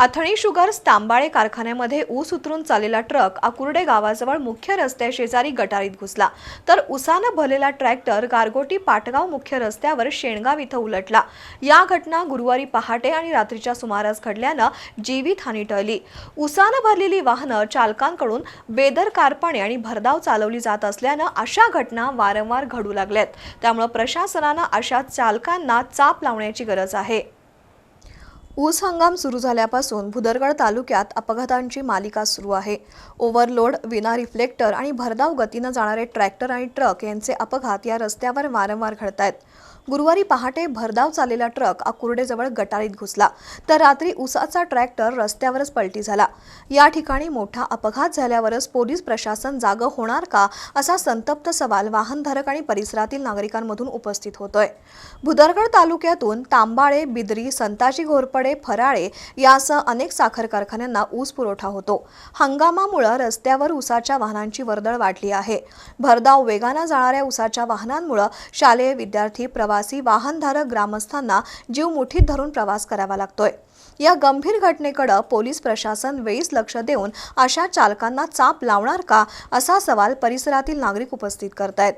Athani sugars तांबाळे कारखान्यामध्ये ऊस उतरून चाललेला ट्रक आकुर्डे गावाजवळ मुख्य रस्त्याशेजारी गटारीत घुसला. तर उसानं भरलेला ट्रॅक्टर गारगोटी पाटगाव मुख्य रस्त्यावर शेणगाव इथं उलटला. या घटना गुरुवारी पहाटे आणि रात्रीच्या सुमारास घडल्यानं जीवितहानी टळली. उसानं भरलेली वाहनं चालकांकडून बेदरकारपणे आणि भरधाव चालवली जात असल्यानं अशा घटना वारंवार घडू लागल्यात. त्यामुळं प्रशासनानं अशा चालकांना चाप लावण्याची गरज आहे. ऊस हंगाम सुरू झाल्यापासून भुदरगड तालुक्यात अपघातांची मालिका सुरू आहे. ओव्हरलोड विना रिफ्लेक्टर आणि भरधाव गतीनं जाणारे ट्रॅक्टर आणि ट्रक यांचे अपघात या रस्त्यावर वारंवार घडत आहेत गुरुवारी पहाटे भरधाव चाललेला ट्रक आकुर्डेजवळ गटारीत घुसला तर रात्री उसाचा ट्रॅक्टर रस्त्यावरच पलटी झाला. या ठिकाणी मोठा अपघात झाल्यावरच पोलीस प्रशासन जागं होणार का असा संतप्त सवाल वाहनधारक आणि परिसरातील नागरिकांमधून उपस्थित होतोय. भुदरगड तालुक्यातून तांबाळे बिदरी संताजी घोरपडे फराळे यासह अनेक साखर कारखान्यांना ऊस पुरवठा होतो. हंगामामुळे रस्त्यावर ऊसाच्या वाहनांची वर्दळ वाढली आहे. भरधाव वेगानं जाणाऱ्या ऊसाच्या वाहनांमुळे शालेय विद्यार्थी प्रवासी वाहनधारक ग्रामस्थांना जीव मुठीत धरून प्रवास करावा लागतोय. या गंभीर घटनेकडे पोलीस प्रशासन वेळीच लक्ष देऊन अशा चालकांना चाप लावणार का असा सवाल परिसरातील नागरिक उपस्थित करतायत.